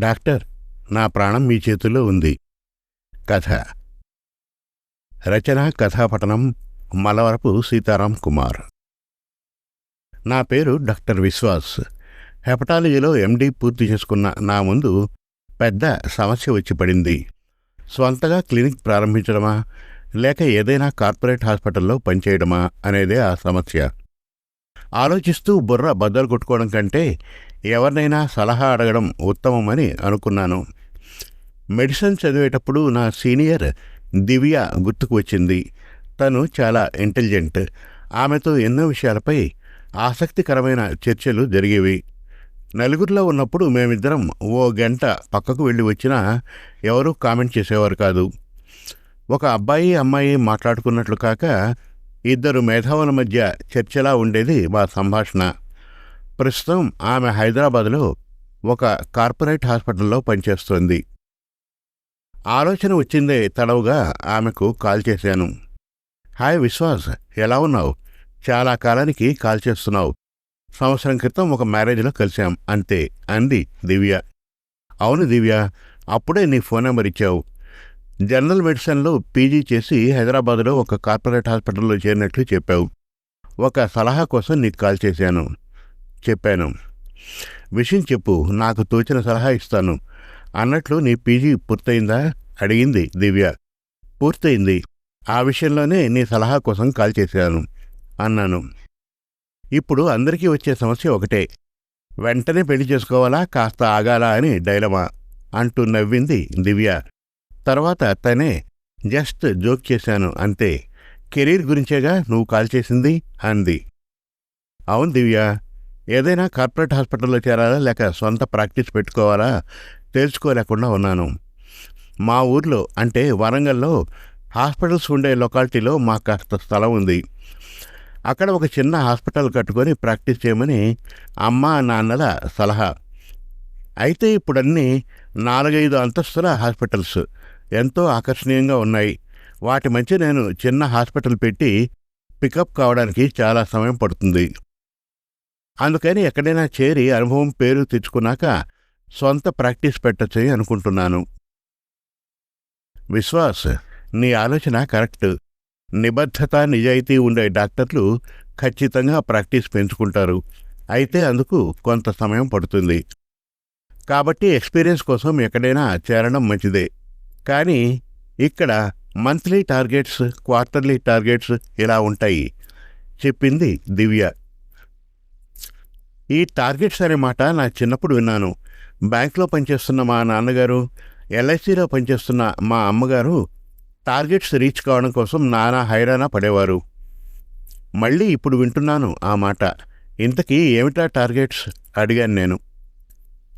Doctor నా ప్రాణం మీ చేతుల్లో ఉంది. కథ. రచన కథాపఠనం మలవరపు సీతారాం కుమార్. నా పేరు డాక్టర్ విశ్వాస్. హెపటాలజీలో ఎండీ పూర్తి చేసుకున్న నా ముందు పెద్ద సమస్య వచ్చి పడింది. స్వంతగా క్లినిక్ ప్రారంభించడమా లేక ఏదైనా కార్పొరేట్ హాస్పిటల్లో పనిచేయడమా అనేదే ఆ సమస్య. ఆలోచిస్తూ బుర్ర బద్దలు కొట్టుకోవడం కంటే ఎవరినైనా సలహా అడగడం ఉత్తమమని అనుకున్నాను. మెడిసిన్ చదివేటప్పుడు నా సీనియర్ దివ్య గుర్తుకు వచ్చింది. తను చాలా ఇంటెలిజెంట్. ఆమెతో ఎన్నో విషయాలపై ఆసక్తికరమైన చర్చలు జరిగేవి. నలుగురిలో ఉన్నప్పుడు మేమిద్దరం ఓ గంట పక్కకు వెళ్ళి వచ్చినా ఎవరూ కామెంట్ చేసేవారు కాదు. ఒక అబ్బాయి అమ్మాయి మాట్లాడుకున్నట్లు కాక ఇద్దరు మేధావుల మధ్య చర్చలా ఉండేది మా సంభాషణ. ప్రస్తుతం ఆమె హైదరాబాద్లో ఒక కార్పొరేట్ హాస్పిటల్లో పనిచేస్తోంది. ఆలోచన వచ్చిందే తడవుగా ఆమెకు కాల్ చేశాను. హాయ్ విశ్వాస్ ఎలా ఉన్నావు? చాలా కాలానికి కాల్ చేస్తున్నావు. సంవత్సరం క్రితం ఒక మ్యారేజ్లో కలిశాం అంతే అంది దివ్య. అవును దివ్య అప్పుడే నీ ఫోన్ నెంబర్ ఇచ్చావు. జనరల్ మెడిసిన్లో పీజీ చేసి హైదరాబాద్లో ఒక కార్పొరేట్ హాస్పిటల్లో చేరినట్లు చెప్పావు. ఒక సలహా కోసం నీకు కాల్ చేశాను. చెప్పాను. విషయం చెప్పు నాకు తోచిన సలహా ఇస్తాను. అన్నట్లు నీ పీజీ పూర్తయిందా? అడిగింది దివ్య. పూర్తయింది. ఆ విషయంలోనే నీ సలహా కోసం కాల్ చేశాను అన్నాను. ఇప్పుడు అందరికీ వచ్చే సమస్య ఒకటే. వెంటనే పెళ్ళి చేసుకోవాలా? కాస్త ఆగాలా అని డైలమా? అంటూ నవ్వింది దివ్య. తర్వాత తనే జస్ట్ జోక్ చేశాను అంతే. కెరీర్ గురించేగా నువ్వు కాల్ చేసింది? అంది. అవును దివ్య. ఏదైనా కార్పొరేట్ హాస్పిటల్లో చేరాలా లేక సొంత ప్రాక్టీస్ పెట్టుకోవాలా తెలుసుకోలేకుండా ఉన్నాను. మా ఊర్లో అంటే వరంగల్లో హాస్పిటల్స్ ఉండే లొకాలిటీలో మాకు కాస్త స్థలం ఉంది. అక్కడ ఒక చిన్న హాస్పిటల్ కట్టుకొని ప్రాక్టీస్ చేయమని అమ్మ నాన్నల సలహా. అయితే ఇప్పుడన్నీ నాలుగైదు అంతస్తుల హాస్పిటల్స్. ఎంతో ఆకర్షణీయంగా ఉన్నాయి. వాటి మధ్య నేను చిన్న హాస్పిటల్ పెట్టి పికప్ కావడానికి చాలా సమయం పడుతుంది. అందుకని ఎక్కడైనా చేరి అనుభవం పేరు తెచ్చుకున్నాక సొంత ప్రాక్టీస్ పెట్టచ్చని అనుకుంటున్నాను. విశ్వాస్ నీ ఆలోచన కరెక్ట్. నిబద్ధత నిజాయితీ ఉండే డాక్టర్లు ఖచ్చితంగా ప్రాక్టీస్ పెంచుకుంటారు. అయితే అందుకు కొంత సమయం పడుతుంది. కాబట్టి ఎక్స్పీరియన్స్ కోసం ఎక్కడైనా చేరడం మంచిదే. కానీ ఇక్కడ మంత్లీ టార్గెట్స్ క్వార్టర్లీ టార్గెట్స్ ఇలా ఉంటాయి. చెప్పింది దివ్య. ఈ టార్గెట్స్ అనే మాట నా చిన్నప్పుడు విన్నాను. బ్యాంక్లో పనిచేస్తున్న మా నాన్నగారు ఎల్ఐసిలో పనిచేస్తున్న మా అమ్మగారు టార్గెట్స్ రీచ్ కావడం కోసం నానా హైరానా పడేవారు. మళ్ళీ ఇప్పుడు వింటున్నాను ఆ మాట. ఇంతకీ ఏమిటా టార్గెట్స్? అడిగాను నేను.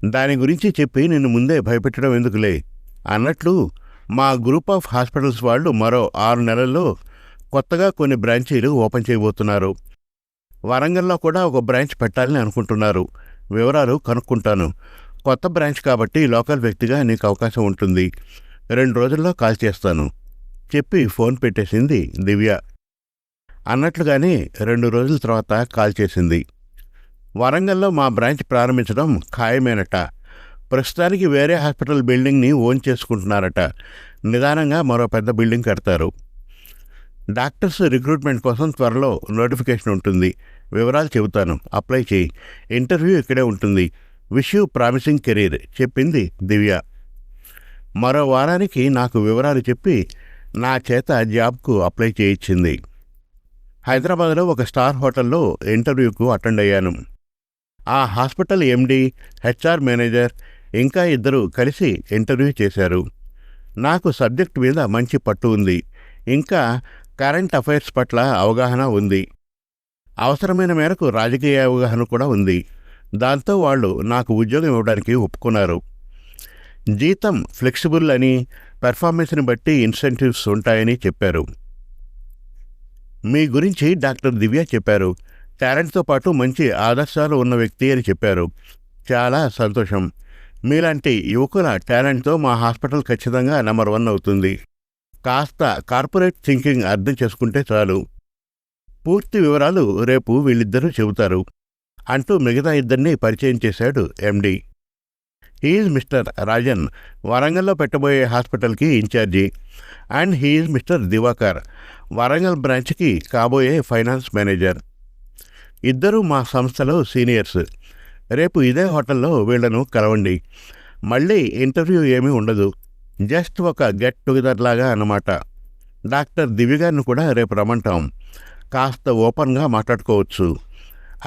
దాని గురించి చెప్పి నిన్ను ముందే భయపెట్టడం ఎందుకులే? అన్నట్లు మా గ్రూప్ ఆఫ్ హాస్పిటల్స్ వాళ్ళు మరో ఆరు నెలల్లో కొత్తగా కొన్ని బ్రాంచీలు ఓపెన్ చేయబోతున్నారు. వరంగల్లో కూడా ఒక బ్రాంచ్ పెట్టాలని అనుకుంటున్నారు. వివరాలు కనుక్కుంటాను. కొత్త బ్రాంచ్ కాబట్టి లోకల్ వ్యక్తిగా నీకు అవకాశం ఉంటుంది. రెండు రోజుల్లో కాల్ చేస్తాను. చెప్పి ఫోన్ పెట్టేసింది దివ్య. అన్నట్లుగానే రెండు రోజుల తర్వాత కాల్ చేసింది. వరంగల్లో మా బ్రాంచ్ ప్రారంభించడం ఖాయమేనట. ప్రస్తుతానికి వేరే హాస్పిటల్ బిల్డింగ్ని ఓన్ చేసుకుంటున్నారట. నిదానంగా మరో పెద్ద బిల్డింగ్ కడతారు. డాక్టర్స్ రిక్రూట్మెంట్ కోసం త్వరలో నోటిఫికేషన్ ఉంటుంది. వివరాలు చెబుతాను. అప్లై చేయి. ఇంటర్వ్యూ ఇక్కడే ఉంటుంది. విష్ యూ ప్రామిసింగ్ కెరీర్ చెప్పింది దివ్య. మరో వారానికి నాకు వివరాలు చెప్పి నా చేత జాబ్కు అప్లై చేయించింది. హైదరాబాద్లో ఒక స్టార్ హోటల్లో ఇంటర్వ్యూకు అటెండ్ అయ్యాను. ఆ హాస్పిటల్ ఎండి హెచ్ఆర్ మేనేజర్ ఇంకా ఇద్దరు కలిసి ఇంటర్వ్యూ చేశారు. నాకు సబ్జెక్ట్ మీద మంచి పట్టు ఉంది. ఇంకా కరెంట్ అఫైర్స్ పట్ల అవగాహన ఉంది. అవసరమైన మేరకు రాజకీయ అవగాహన కూడా ఉంది. దాంతో వాళ్ళు నాకు ఉద్యోగం ఇవ్వడానికి ఒప్పుకున్నారు. జీతం ఫ్లెక్సిబుల్ అని పెర్ఫార్మెన్స్ని బట్టి ఇన్సెంటివ్స్ ఉంటాయని చెప్పారు. మీ గురించి డాక్టర్ దివ్య చెప్పారు. టాలెంట్తో పాటు మంచి ఆదర్శాలు ఉన్న వ్యక్తి అని చెప్పారు. చాలా సంతోషం. మీలాంటి యువకుల టాలెంట్తో మా హాస్పిటల్ ఖచ్చితంగా నెంబర్ వన్ అవుతుంది. కాస్త కార్పొరేట్ థింకింగ్ అర్థం చేసుకుంటే చాలు. పూర్తి వివరాలు రేపు వీళ్ళిద్దరూ చెబుతారు. అంటూ మిగతా ఇద్దరిని పరిచయం చేశాడు ఎండి. హీఈస్ మిస్టర్ రాజన్ వరంగల్లో పెట్టబోయే హాస్పిటల్కి incharge. And he's mister Divakar Warangal బ్రాంచ్కి కాబోయే ఫైనాన్స్ మేనేజర్. ఇద్దరూ మా సంస్థలో సీనియర్స్. రేపు ఇదే హోటల్లో వీళ్ళను కలవండి. మళ్ళీ ఇంటర్వ్యూ ఏమీ ఉండదు. జస్ట్ ఒక గెట్ టుగెదర్ లాగా అన్నమాట. డాక్టర్ దివి గారిని కూడా రేపు రమ్మంటాం. కాస్త ఓపెన్గా మాట్లాడుకోవచ్చు.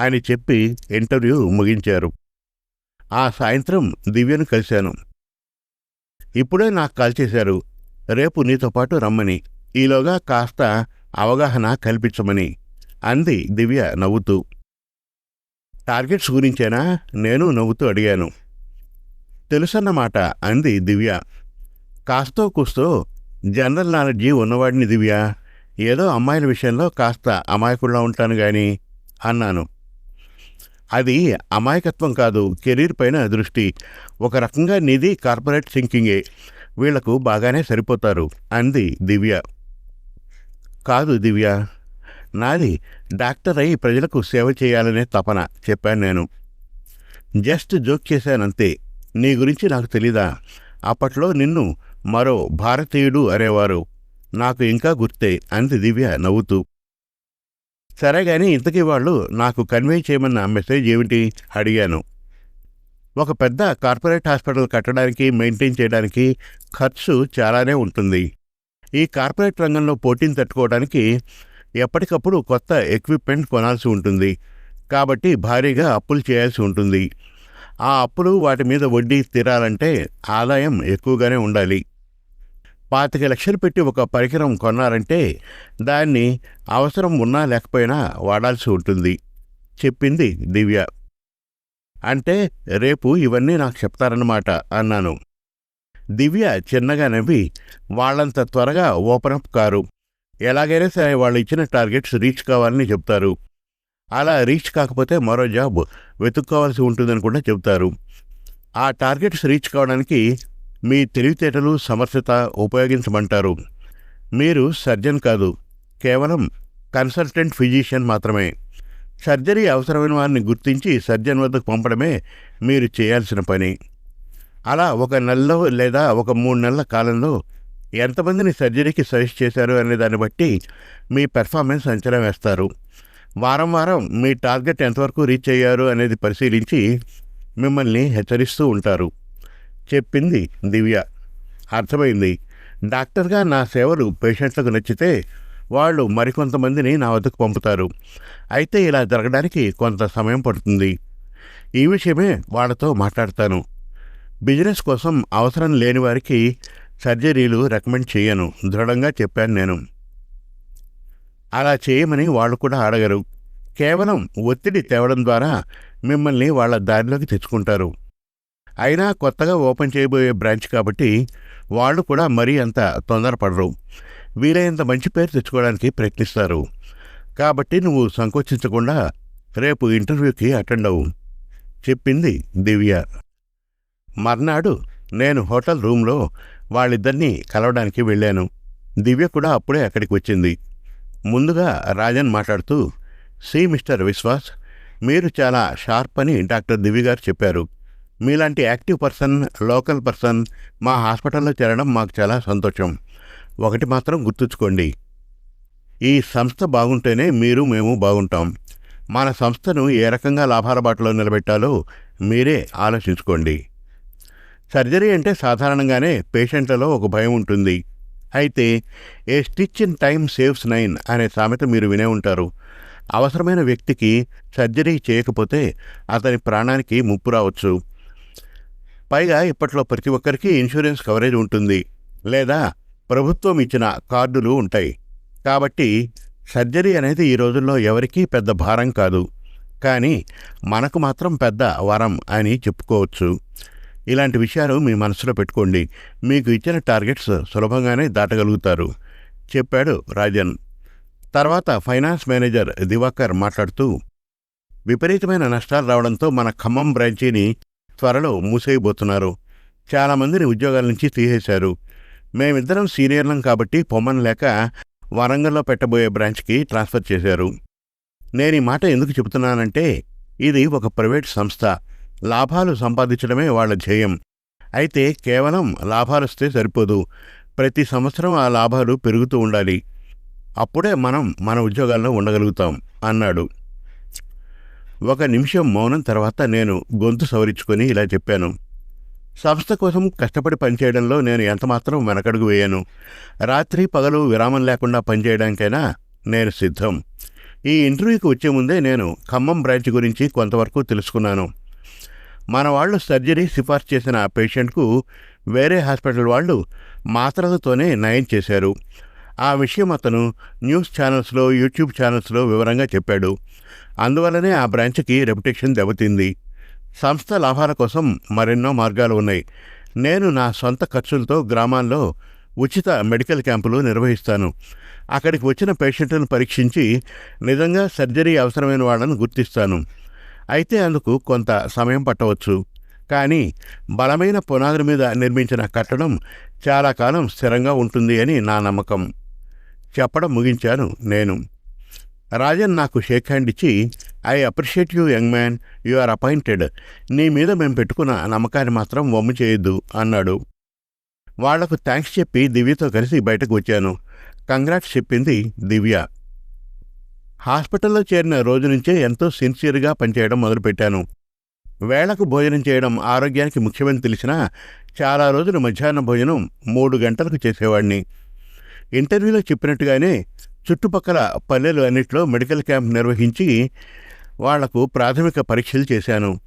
అని చెప్పి ఇంటర్వ్యూ ముగించారు. ఆ సాయంత్రం దివ్యను కలిశాను. ఇప్పుడే నాకు కాల్ చేశారు. రేపు నీతో పాటు రమ్మని. ఈలోగా కాస్త అవగాహన కల్పించమని అంది దివ్య నవ్వుతూ. టార్గెట్స్ గురించేనా? నేను నవ్వుతూ అడిగాను. తెలుసన్నమాట అంది దివ్య. కాస్తో కూస్తో జనరల్ నాలెడ్జి ఉన్నవాడిని దివ్య. ఏదో అమ్మాయిల విషయంలో కాస్త అమాయకుల్లా ఉంటాను గాని అన్నాను. అది అమాయకత్వం కాదు కెరీర్ పైన దృష్టి. ఒక రకంగా నిధి కార్పొరేట్ థింకింగే. వీళ్ళకు బాగానే సరిపోతారు అంది దివ్య. కాదు దివ్య నాది డాక్టర్ అయి ప్రజలకు సేవ చేయాలనే తపన చెప్పాను నేను. జస్ట్ జోక్ చేశానంతే. నీ గురించి నాకు తెలీదా? అప్పట్లో నిన్ను మరో భారతీయుడు అనేవారు. నాకు ఇంకా గుర్తే అంది దివ్య నవ్వుతూ. సరే కానీ ఇంతకీ వాళ్ళు నాకు కన్వే చేయమన్న మెసేజ్ ఏమిటి? అడిగాను. ఒక పెద్ద కార్పొరేట్ హాస్పిటల్ కట్టడానికి మెయింటైన్ చేయడానికి ఖర్చు చాలానే ఉంటుంది. ఈ కార్పొరేట్ రంగంలో పోటీని తట్టుకోవడానికి ఎప్పటికప్పుడు కొత్త ఎక్విప్మెంట్ కొనాల్సి ఉంటుంది. కాబట్టి భారీగా అప్పులు చేయాల్సి ఉంటుంది. ఆ అప్పులు వాటి మీద వడ్డీ తీరాలంటే ఆదాయం ఎక్కువగానే ఉండాలి. పాతిక లక్షలు పెట్టి ఒక పరికరం కొన్నారంటే దాన్ని అవసరం ఉన్నా లేకపోయినా వాడాల్సి ఉంటుంది చెప్పింది దివ్య. అంటే రేపు ఇవన్నీ నాకు చెప్తారన్నమాట అన్నాను. దివ్య చిన్నగా నవ్వి వాళ్ళంత త్వరగా ఓపెన్ అప్ కారు. ఎలాగైనా సరే వాళ్ళు ఇచ్చిన టార్గెట్స్ రీచ్ కావాలని చెప్తారు. అలా రీచ్ కాకపోతే మరో జాబ్ వెతుక్కోవాల్సి ఉంటుందని కూడా చెప్తారు. ఆ టార్గెట్స్ రీచ్ కావడానికి మీ తెలివితేటలు సమర్థత ఉపయోగించమంటారు. మీరు సర్జన్ కాదు కేవలం కన్సల్టెంట్ ఫిజిషియన్ మాత్రమే. సర్జరీ అవసరమైన వారిని గుర్తించి సర్జన్ వద్దకు పంపడమే మీరు చేయాల్సిన పని. అలా ఒక నెలలో లేదా ఒక మూడు నెలల కాలంలో ఎంతమందిని సర్జరీకి సజెస్ట్ చేశారు అనే దాన్ని బట్టి మీ పెర్ఫార్మెన్స్ అంచనా వేస్తారు. వారం వారం మీ టార్గెట్ ఎంతవరకు రీచ్ అయ్యారు అనేది పరిశీలించి మిమ్మల్ని హెచ్చరిస్తూ ఉంటారు. చెప్పింది దివ్య. అర్థమైంది. డాక్టర్గా నా సేవలు పేషెంట్లకు నచ్చితే వాళ్ళు మరికొంతమందిని నా వద్దకు పంపుతారు. అయితే ఇలా జరగడానికి కొంత సమయం పడుతుంది. ఈ విషయమే వాళ్ళతో మాట్లాడతాను. బిజినెస్ కోసం అవసరం లేని వారికి సర్జరీలు రికమెండ్ చేయను. దృఢంగా చెప్పాను నేను. అలా చేయమని వాళ్ళు కూడా అడగరు. కేవలం ఒత్తిడి తేవడం ద్వారా మిమ్మల్ని వాళ్ళ దారిలోకి తెచ్చుకుంటారు. అయినా కొత్తగా ఓపెన్ చేయబోయే బ్రాంచ్ కాబట్టి వాళ్ళు కూడా మరీ అంత తొందరపడరు. వీలైనంత మంచి పేరు తెచ్చుకోవడానికి ప్రయత్నిస్తారు. కాబట్టి నువ్వు సంకోచించకుండా రేపు ఇంటర్వ్యూకి అటెండ్ అవు చెప్పింది దివ్య. మర్నాడు నేను హోటల్ రూమ్లో వాళ్ళిద్దరినీ కలవడానికి వెళ్ళాను. దివ్య కూడా అప్పుడే అక్కడికి వచ్చింది. ముందుగా రాజన్ మాట్లాడుతూ సి మిస్టర్ విశ్వాస్ మీరు చాలా షార్ప్ అని డాక్టర్ దివ్య గారు చెప్పారు. మీలాంటి యాక్టివ్ పర్సన్ లోకల్ పర్సన్ మా హాస్పిటల్లో చేరడం మాకు చాలా సంతోషం. ఒకటి మాత్రం గుర్తుంచుకోండి. ఈ సంస్థ బాగుంటేనే మీరు మేము బాగుంటాం. మన సంస్థను ఏ రకంగా లాభాల బాటలో నిలబెట్టాలో మీరే ఆలోచించుకోండి. సర్జరీ అంటే సాధారణంగానే పేషెంట్లలో ఒక భయం ఉంటుంది. అయితే a stitch in time saves nine అనే సామెత మీరు వినే ఉంటారు. అవసరమైన వ్యక్తికి సర్జరీ చేయకపోతే అతని ప్రాణానికి ముప్పు రావచ్చు. పైగా ఇప్పట్లో ప్రతి ఒక్కరికి ఇన్సూరెన్స్ కవరేజ్ ఉంటుంది. లేదా ప్రభుత్వం ఇచ్చిన కార్డులు ఉంటాయి. కాబట్టి సర్జరీ అనేది ఈ రోజుల్లో ఎవరికీ పెద్ద భారం కాదు. కానీ మనకు మాత్రం పెద్ద వరం అని చెప్పుకోవచ్చు. ఇలాంటి విషయాలు మీ మనసులో పెట్టుకోండి. మీకు ఇచ్చిన టార్గెట్స్ సులభంగానే దాటగలుగుతారు. చెప్పాడు రాజన్. తర్వాత ఫైనాన్స్ మేనేజర్ దివాకర్ మాట్లాడుతూ విపరీతమైన నష్టాలు రావడంతో మన ఖమ్మం బ్రాంచీని త్వరలో మూసేయబోతున్నారు చాలామందిని ఉద్యోగాల నుంచి తీసేశారు. మేమిద్దరం సీనియర్లం కాబట్టి పొమ్మని లేక వరంగల్లో పెట్టబోయే బ్రాంచ్కి ట్రాన్స్ఫర్ చేశారు. నేను ఈ మాట ఎందుకు చెబుతున్నానంటే ఇది ఒక ప్రైవేట్ సంస్థ. లాభాలు సంపాదించడమే వాళ్ళ ధ్యేయం. అయితే కేవలం లాభాలొస్తే సరిపోదు. ప్రతి సంవత్సరం ఆ లాభాలు పెరుగుతూ ఉండాలి. అప్పుడే మనం మన ఉద్యోగాల్లో ఉండగలుగుతాం అన్నాడు. ఒక నిమిషం మౌనం తర్వాత నేను గొంతు సవరించుకొని ఇలా చెప్పాను. సంస్థ కోసం కష్టపడి పనిచేయడంలో నేను ఎంతమాత్రం వెనకడుగు వేయను. రాత్రి పగలు విరామం లేకుండా పనిచేయడానికైనా నేను సిద్ధం. ఈ ఇంటర్వ్యూకి వచ్చే ముందే నేను ఖమ్మం బ్రాంచ్ గురించి కొంతవరకు తెలుసుకున్నాను. మన వాళ్ళు సర్జరీ సిఫార్సు చేసిన పేషెంట్కు వేరే హాస్పిటల్ వాళ్ళు మాత్రలతోనే నయం చేశారు. ఆ విషయం అతను న్యూస్ ఛానల్స్లో యూట్యూబ్ ఛానల్స్లో వివరంగా చెప్పాడు. అందువల్లనే ఆ బ్రాంచ్కి రెప్యుటేషన్ దెబ్బతింది. సంస్థ లాభాల కోసం మరెన్నో మార్గాలు ఉన్నాయి. నేను నా సొంత ఖర్చులతో గ్రామాల్లో ఉచిత మెడికల్ క్యాంపులు నిర్వహిస్తాను. అక్కడికి వచ్చిన పేషెంట్లను పరీక్షించి నిజంగా సర్జరీ అవసరమైన వాళ్ళని గుర్తిస్తాను. అయితే అందుకు కొంత సమయం పట్టవచ్చు. కానీ బలమైన పునాదుల మీద నిర్మించిన కట్టడం చాలా కాలం స్థిరంగా ఉంటుంది అని నా నమ్మకం. చెప్పడం ముగించాను నేను. రాజన్ నాకు షేక్ హ్యాండ్ ఇచ్చి I appreciate you young man. You are appointed. నీ మీద మేము పెట్టుకున్న నమ్మకాన్ని మాత్రం వమ్ము చేయొద్దు అన్నాడు. వాళ్ళకు థ్యాంక్స్ చెప్పి దివ్యతో కలిసి బయటకు వచ్చాను. కంగ్రాట్స్ చెప్పింది దివ్య. హాస్పిటల్లో చేరిన రోజు నుంచే ఎంతో సిన్సియర్గా పనిచేయడం మొదలుపెట్టాను. వేళకు భోజనం చేయడం ఆరోగ్యానికి ముఖ్యమని తెలిసినా చాలా రోజులు మధ్యాహ్న భోజనం మూడు గంటలకు చేసేవాడిని ఇంటర్వ్యూలో చెప్పినట్టుగానే చుట్టుపక్కల పల్లెలు అన్నిట్లో మెడికల్ క్యాంప్ నిర్వహించి వాళ్ళకు ప్రాథమిక పరీక్షలు చేశాను.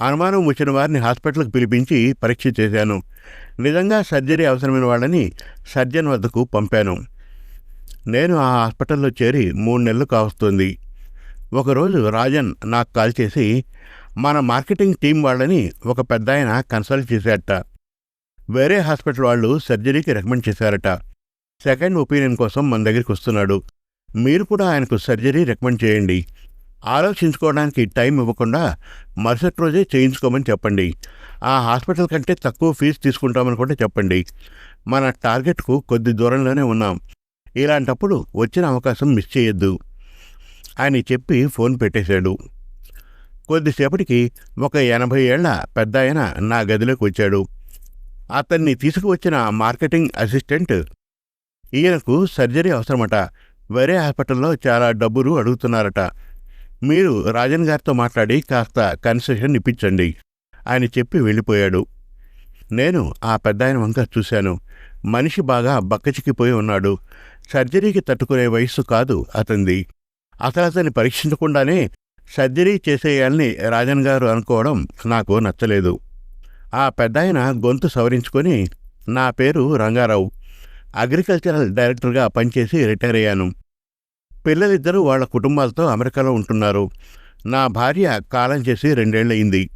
అనుమానం వచ్చిన వారిని హాస్పిటల్కి పిలిపించి పరీక్ష చేశాను. నిజంగా సర్జరీ అవసరమైన వాళ్ళని సర్జన్ వద్దకు పంపాను. నేను ఆ హాస్పిటల్లో చేరి మూడు నెలలు కావస్తుంది. ఒకరోజు రాజన్ నాకు కాల్ చేసి మన మార్కెటింగ్ టీం వాళ్ళని ఒక పెద్ద ఆయన కన్సల్ట్ చేశారట. వేరే హాస్పిటల్ వాళ్ళు సర్జరీకి రికమెండ్ చేశారట. సెకండ్ ఒపీనియన్ కోసం మన దగ్గరికి వస్తున్నాడు. మీరు కూడా ఆయనకు సర్జరీ రికమెండ్ చేయండి. ఆలోచించుకోవడానికి టైం ఇవ్వకుండా మరుసటి రోజే చేయించుకోమని చెప్పండి. ఆ హాస్పిటల్ కంటే తక్కువ ఫీజు తీసుకుంటామని కూడా చెప్పండి. మన టార్గెట్కు కొద్ది దూరంలోనే ఉన్నాం. ఇలాంటప్పుడు వచ్చిన అవకాశం మిస్ చేయొద్దు. అని చెప్పి ఫోన్ పెట్టేశాడు. కొద్దిసేపటికి ఒక ఎనభై ఏళ్ళ పెద్ద ఆయన నా గదిలోకి వచ్చాడు. అతన్ని తీసుకువచ్చిన మార్కెటింగ్ అసిస్టెంట్ ఈయనకు సర్జరీ అవసరమట. వేరే హాస్పిటల్లో చాలా డబ్బులు అడుగుతున్నారట. మీరు రాజన్ గారితో మాట్లాడి కాస్త కన్సెషన్ ఇప్పించండి. ఆయన చెప్పి వెళ్ళిపోయాడు. నేను ఆ పెద్దాయన వంక చూశాను. మనిషి బాగా బక్కచిక్కిపోయి ఉన్నాడు. సర్జరీకి తట్టుకునే వయస్సు కాదు అతంది అతను అతన్ని పరీక్షించకుండానే సర్జరీ చేసేయాలని రాజన్ గారు అనుకోవడం నాకు నచ్చలేదు. ఆ పెద్దాయన గొంతు సవరించుకొని నా పేరు రంగారావు. అగ్రికల్చరల్ డైరెక్టర్గా పనిచేసి రిటైర్ అయ్యాను. పిల్లలిద్దరూ వాళ్ళ కుటుంబాలతో అమెరికాలో ఉంటున్నారు. నా భార్య కాలం చేసి రెండేళ్ళయింది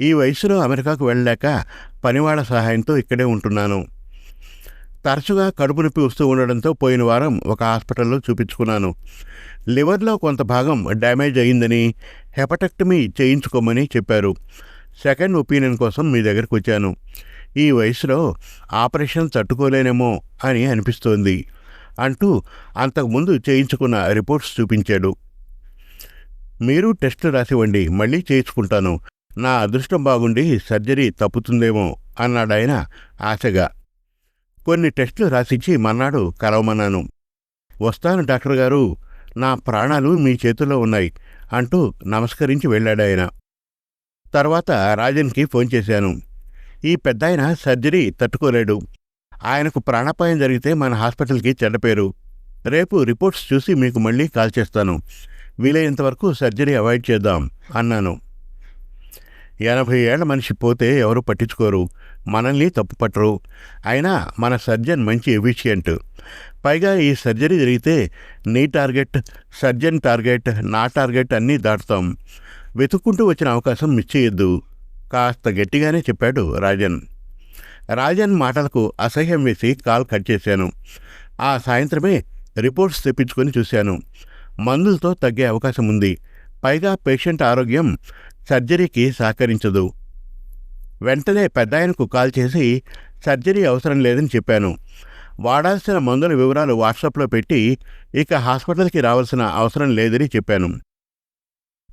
ఈ వయసులో అమెరికాకు వెళ్ళలేక పనివాళ్ళ సహాయంతో ఇక్కడే ఉంటున్నాను. తరచుగా కడుపు నొప్పి వస్తూ ఉండడంతో పోయిన వారం ఒక హాస్పిటల్లో చూపించుకున్నాను. లివర్లో కొంత భాగం డ్యామేజ్ అయిందని హెపటెక్టమీ చేయించుకోమని చెప్పారు. సెకండ్ ఒపీనియన్ కోసం మీ దగ్గరకు వచ్చాను ఈ వయసులో ఆపరేషన్ తట్టుకోలేనేమో అని అనిపిస్తోంది అంటూ అంతకుముందు చేయించుకున్న రిపోర్ట్స్ చూపించాడు. మీరు టెస్ట్ రాసివ్వండి మళ్ళీ చేయించుకుంటాను. నా అదృష్టం బాగుండి సర్జరీ తప్పుతుందేమో అన్నాడాయన ఆశగా. కొన్ని టెస్టులు రాసిచ్చి మన్నాడు కలవమన్నాను. వస్తాను డాక్టర్ గారు నా ప్రాణాలు మీ చేతుల్లో ఉన్నాయి అంటూ నమస్కరించి వెళ్ళాడాయన. తర్వాత రాజన్కి ఫోన్ చేశాను. ఈ పెద్దాయన సర్జరీ తట్టుకోలేడు. ఆయనకు ప్రాణాపాయం జరిగితే మన హాస్పిటల్కి చెడ్డపేరు. రేపు రిపోర్ట్స్ చూసి మీకు మళ్ళీ కాల్ చేస్తాను. వీలైనంతవరకు సర్జరీ అవాయిడ్ చేద్దాం అన్నాను. ఎనభై ఏళ్ళ మనిషి పోతే ఎవరు పట్టించుకోరు. మనల్ని తప్పు పట్టరు. అయినా మన సర్జన్ మంచి ఎఫిషియంట్. పైగా ఈ సర్జరీ జరిగితే నీ టార్గెట్ సర్జన్ టార్గెట్ నా టార్గెట్ అన్నీ దాటుతాం. వెతుక్కుంటూ వచ్చిన అవకాశం మిస్ చేయొద్దు కాస్త గట్టిగానే చెప్పాడు రాజన్. రాజన్ మాటలకు అసహ్యం వేసి కాల్ కట్ చేశాను. ఆ సాయంత్రమే రిపోర్ట్స్ తెప్పించుకొని చూశాను. మందులతో తగ్గే అవకాశం ఉంది. పైగా పేషెంట్ ఆరోగ్యం సర్జరీకి సహకరించదు. వెంటనే పెద్దాయనకు కాల్ చేసి సర్జరీ అవసరం లేదని చెప్పాను. వాడాల్సిన మందుల వివరాలు వాట్సాప్లో పెట్టి ఇక హాస్పిటల్కి రావాల్సిన అవసరం లేదని చెప్పాను.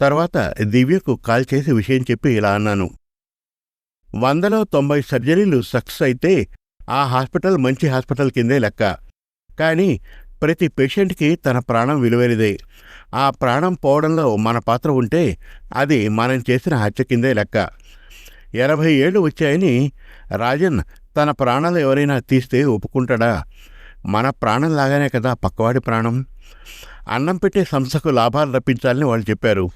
తర్వాత దివ్యకు కాల్ చేసి విషయం చెప్పి ఇలా అన్నాను. వందలో తొంభై సర్జరీలు సక్సెస్ అయితే ఆ హాస్పిటల్ మంచి హాస్పిటల్ కిందే లెక్క. కానీ ప్రతి పేషెంట్కి తన ప్రాణం విలువైనదే. ఆ ప్రాణం పోవడంలో మన పాత్ర ఉంటే అది మనం చేసిన హత్య కిందే లెక్క. ఎనభై ఏళ్ళు వచ్చాయని రాజన్ తన ప్రాణాలు ఎవరైనా తీస్తే ఒప్పుకుంటాడా? మన ప్రాణం లాగానే కదా పక్కవాడి ప్రాణం. అన్నం పెట్టే సంస్థకు లాభాలు రప్పించాలని వాళ్ళు చెప్పారు.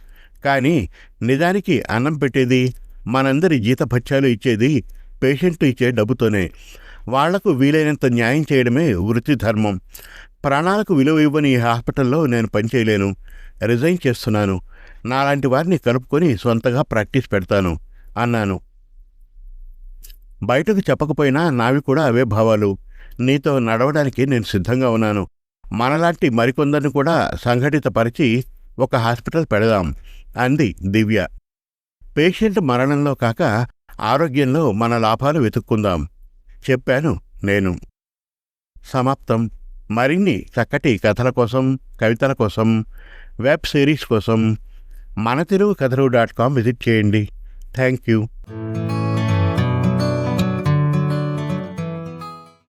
కానీ నిజానికి అన్నం పెట్టేది మనందరి జీతభత్యాలు ఇచ్చేది పేషెంట్ ఇచ్చే డబ్బుతోనే. వాళ్ళకు వీలైనంత న్యాయం చేయడమే వృత్తి ధర్మం. ప్రాణాలకు విలువ ఇవ్వని ఈ హాస్పిటల్లో నేను పనిచేయలేను రిజైన్ చేస్తున్నాను. నాలాంటి వారిని కలుపుకొని సొంతగా ప్రాక్టీస్ పెడతాను అన్నాను. బయటకు చెప్పకపోయినా నావి కూడా అవే భావాలు. నీతో నడవడానికి నేను సిద్ధంగా ఉన్నాను. మనలాంటి మరికొందరిని కూడా సంఘటితపరిచి ఒక హాస్పిటల్ పెడదాం అంది దివ్య. పేషెంట్ మరణంలో కాక ఆరోగ్యంలో మన లాభాలు వెతుక్కుందాం. చెప్పాను నేను. సమాప్తం. మరిన్ని చక్కటి కథల కోసం కవితల కోసం వెబ్ సిరీస్ కోసం మన తెలుగు కథలు డాట్ కామ్ విజిట్ చేయండి. Thank you.